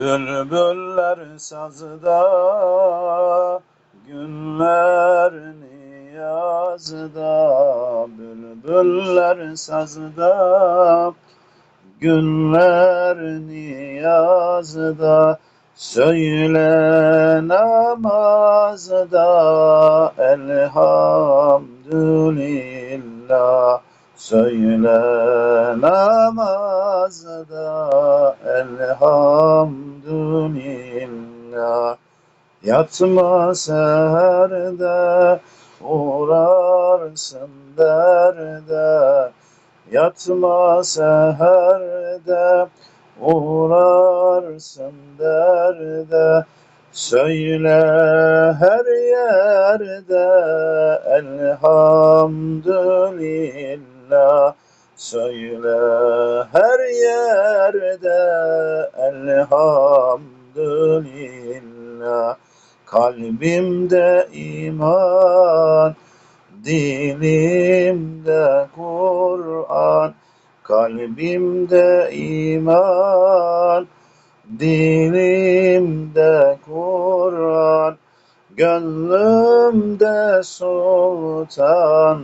Bülbüller sazda, günler niyazda. Bülbüller sazda, günler niyazda. Söyle namazda elhamdülillah. Söyle namazda elhamdülillah. Yatma seherde uğrarsın derde. Yatma seherde uğrarsın derde. Söyle her yerde elhamdülillah. Söyle her yerde elhamdülillah. Kalbimde iman, dilimde Kur'an. Kalbimde iman, dilimde Kur'an. Gönlümde sultan,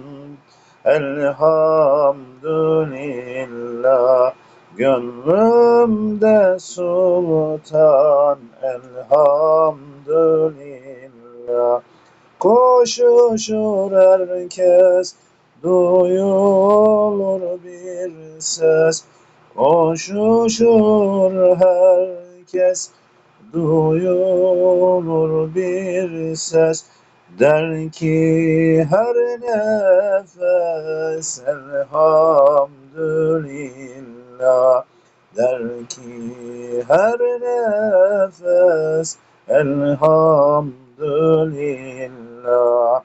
elhamdülillah. Gönlümde sultan, elhamdülillah. Koşuşur herkes, duyulur bir ses. Koşuşur herkes, duyulur bir ses. Der ki her nefes elhamdülillah. Der ki her nefes elhamdülillah.